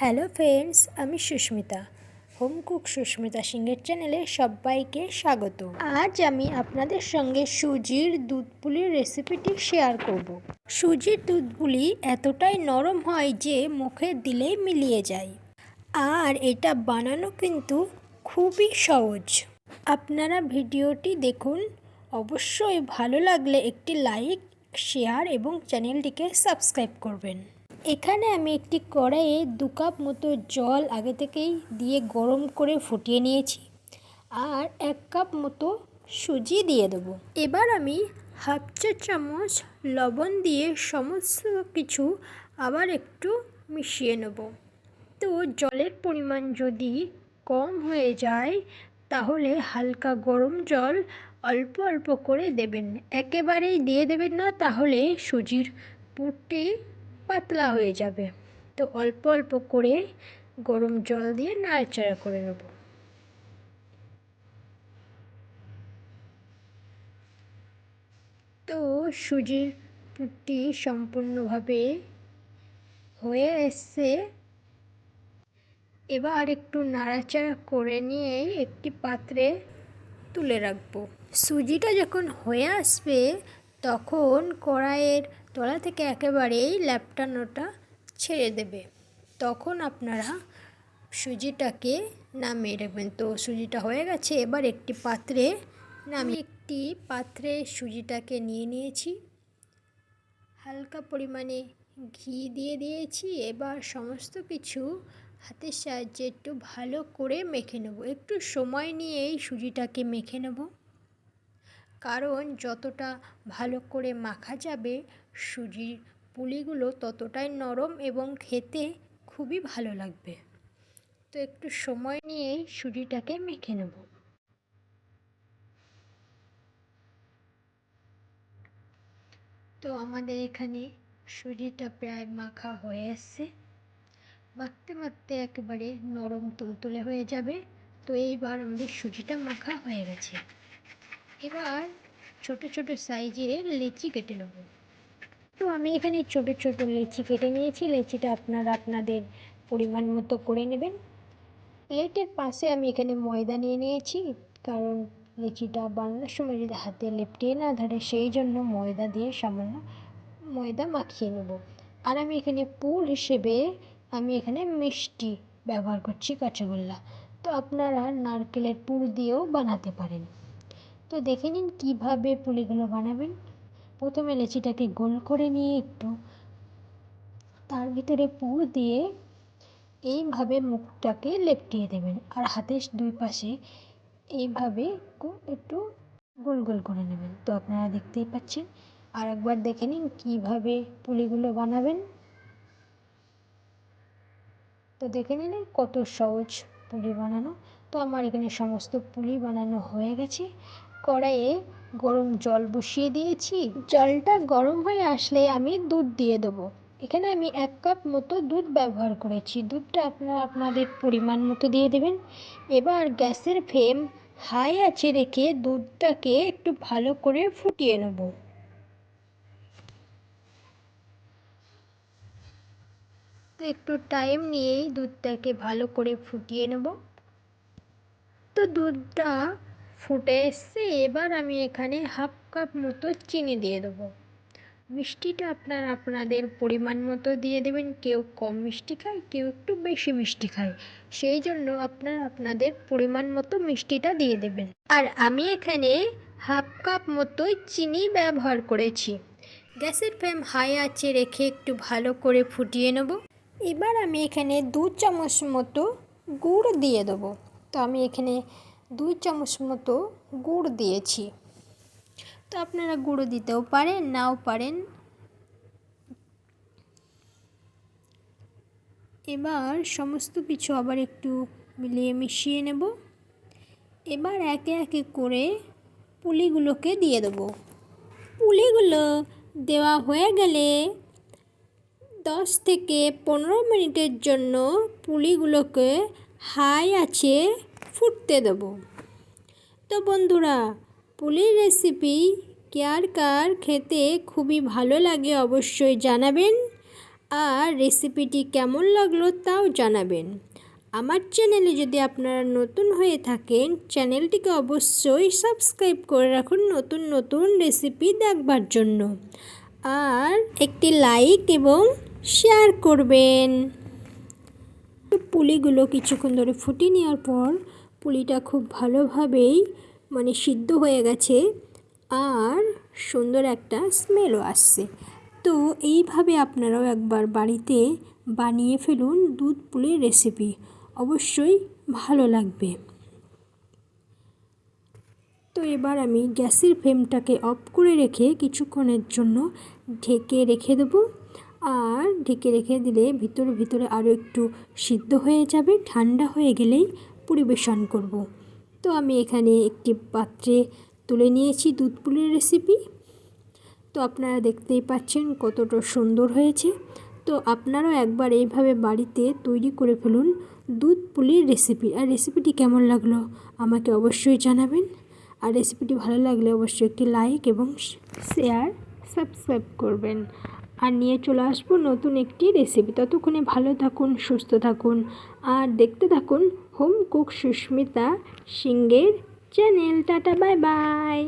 Hello friends আমি Susmita home cook Susmita সিংহের চ্যানেলে সবাইকে স্বাগত আজ আমি আপনাদের সঙ্গে সুজির দুধ পুলির রেসিপিটি শেয়ার করব। সুজির দুধ পুলি এতটাই নরম হয় যে মুখে দিলেই মিলিয়ে যায়। আর এটা বানানো কিন্তু খুবই সহজ। আপনারা ভিডিওটি দেখুন। অবশ্যই ভালো লাগলে একটি লাইক শেয়ার এবং চ্যানেলটিকে সাবস্ক্রাইব করবেন। এখানে আমি একটি কড়াইয়ে দু কাপ মতো জল আগে থেকেই দিয়ে গরম করে ফুটিয়ে নিয়েছি আর এক কাপ মতো সুজি দিয়ে দেবো। এবার আমি হাফ চা চামচ লবণ দিয়ে সমস্ত কিছু আবার একটু মিশিয়ে নেব। তো জলের পরিমাণ যদি কম হয়ে যায়, তাহলে হালকা গরম জল অল্প অল্প করে দেবেন। একেবারেই দিয়ে দেবেন না, তাহলে সুজির পুরটি পাতলা হয়ে যাবে। তো অল্প অল্প করে গরম জল দিয়ে নাড়াচাড়া করে নেব। তো সুজির পুরটি সম্পূর্ণভাবে হয়ে এসছে। এবার একটু নাড়াচাড়া করে নিয়ে একটি পাত্রে তুলে রাখব। সুজিটা যখন হয়ে আসবে তখন কড়াইয়ের তলা থেকে একেবারেই ল্যাপটানোটা ছেড়ে দেবে। তখন আপনারা সুজিটাকে নামিয়ে রাখবেন। তো সুজিটা হয়ে গেছে, এবার একটি পাত্রে নামি একটি পাত্রে সুজিটাকে নিয়ে নিয়েছি। হালকা পরিমাণে ঘি দিয়ে দিয়েছি। এবার সমস্ত কিছু হাতের সাহায্যে একটু ভালো করে মেখে নেব। একটু সময় নিয়েই সুজিটাকে মেখে নেব। কারণ যতটা ভালো করে মাখা যাবে, সুজির পুলিগুলো ততটাই নরম এবং খেতে খুবই ভালো লাগবে। তো একটু সময় নিয়েই সুজিটাকে মেখে নেব। তো আমাদের এখানে সুজিটা প্রায় মাখা হয়ে এসছে। মাখতে মাখতে একেবারে নরম তুলতুলে হয়ে যাবে। তো এইবার আমাদের সুজিটা মাখা হয়ে গেছে। এবার ছোট ছোট সাইজের লেচি কেটে নেব। তো আমি এখানে ছোট ছোট লেচি কেটে নিয়েছি। লেচিটা আপনারা আপনাদের পরিমাণ মতো করে নেবেন। প্লেটের পাশে আমি এখানে ময়দা নিয়ে নিয়েছি, কারণ লেচিটা বানানোর সময় যদি হাতে লেপটিয়ে না ধরে, সেই জন্য ময়দা দিয়ে সামান্য ময়দা মাখিয়ে নেব। আর আমি এখানে পুর হিসেবে আমি এখানে মিষ্টি ব্যবহার করছি কাঁচাগোল্লা। তো আপনারা নারকেলের পুর দিয়েও বানাতে পারেন। তো দেখে নিন কীভাবে পুলিগুলো বানাবেন। প্রথমে লেচিটাকে গোল করে নিয়ে একটু তার ভিতরে পুর দিয়ে এইভাবে মুখটাকে লেপটিয়ে দেবেন আর হাতের দুই পাশে এইভাবে একটু গোল গোল করে নেবেন। তো আপনারা দেখতেই পাচ্ছেন। আর একবার দেখে নিন কীভাবে পুলিগুলো বানাবেন। তো দেখে নিলেন কত সহজ পুলি বানানো। তো আমার এখানে সমস্ত পুলি বানানো হয়ে গেছে। কড়াইয়ে গরম জল বসিয়ে দিয়েছি। জলটা গরম হয়ে আসলে আমি দুধ দিয়ে দেবো। এখানে আমি এক কাপ মতো দুধ ব্যবহার করেছি। দুধটা আপনারা আপনাদের পরিমাণ মতো দিয়ে দেবেন। এবার গ্যাসের ফ্লেম হাই আছে রেখে দুধটাকে একটু ভালো করে ফুটিয়ে নেব। তো একটু টাইম নিয়েই দুধটাকে ভালো করে ফুটিয়ে নেব। তো দুধটা ফুটে এসছে, এবার আমি এখানে হাফ কাপ মতো চিনি দিয়ে দেবো। মিষ্টিটা আপনার আপনাদের পরিমাণ মতো দিয়ে দেবেন। কেউ কম মিষ্টি খায়, কেউ একটু বেশি মিষ্টি খায়। সেই জন্য আপনার আপনাদের পরিমাণ মতো মিষ্টিটা দিয়ে দেবেন। আর আমি এখানে হাফ কাপ মতো চিনি ব্যবহার করেছি। গ্যাসের ফ্লেম হাই আছে রেখে একটু ভালো করে ফুটিয়ে নেব। এবার আমি এখানে দু চামচ মতো গুড় দিয়ে দেবো। তো আমি এখানে দুই চামচ মতো গুড় দিয়েছি। তো আপনারা গুঁড়ো দিতেও পারেন, নাও পারেন। এবার সমস্ত কিছু আবার একটু মিলিয়ে মিশিয়ে নেব। এবার একে একে করে পুলিগুলোকে দিয়ে দেবো। পুলিগুলো দেওয়া হয়ে গেলে দশ থেকে পনেরো মিনিটের জন্য পুলিগুলোকে হাই আছে ফুটতে দেবো। তো বন্ধুরা, পুলির রেসিপি কার কার খেতে খুবই ভালো লাগে অবশ্যই জানাবেন আর রেসিপিটি কেমন লাগল তাও জানাবেন। আমার চ্যানেলে যদি আপনারা নতুন হয়ে থাকেন চ্যানেলটিকে অবশ্যই সাবস্ক্রাইব করে রাখুন নতুন নতুন রেসিপি দেখবার জন্য। আর একটি লাইক এবং শেয়ার করবেন। পুলিগুলো কিছুক্ষণ ধরে ফুটিয়ে নেওয়ার পর পুলিটা খুব ভালোভাবেই মানে সিদ্ধ হয়ে গেছে আর সুন্দর একটা স্মেলও আসছে। তো এইভাবে আপনারাও একবার বাড়িতে বানিয়ে ফেলুন দুধ পুলির রেসিপি অবশ্যই ভালো লাগবে। তো এবার আমি গ্যাসের ফ্লেমটাকে অফ করে রেখে কিছুক্ষণের জন্য ঢেকে রেখে দেবো। আর ঢেকে রেখে দিলে ভিতরে ভিতরে আরও একটু সিদ্ধ হয়ে যাবে, ঠান্ডা হয়ে গেলেই পরিবেশন করব। তো আমি এখানে একটি পাত্রে তুলে নিয়েছি দুধ পুলির রেসিপি তো আপনারা দেখতেই পাচ্ছেন কতটা সুন্দর হয়েছে। তো আপনারাও একবার এইভাবে বাড়িতে তৈরি করে ফেলুন দুধ পুলির রেসিপি আর রেসিপিটি কেমন লাগল আমাকে অবশ্যই জানাবেন। আর রেসিপিটি ভালো লাগলে অবশ্যই একটি লাইক এবং শেয়ার সাবস্ক্রাইব করবেন। আর নিয়ে চলে আসব নতুন একটি রেসিপি ততক্ষণে ভালো থাকুন, সুস্থ থাকুন। আর দেখতে থাকুন হোম কুক সুস্মিতা সিংয়ের চ্যানেল টাটা বাই বাই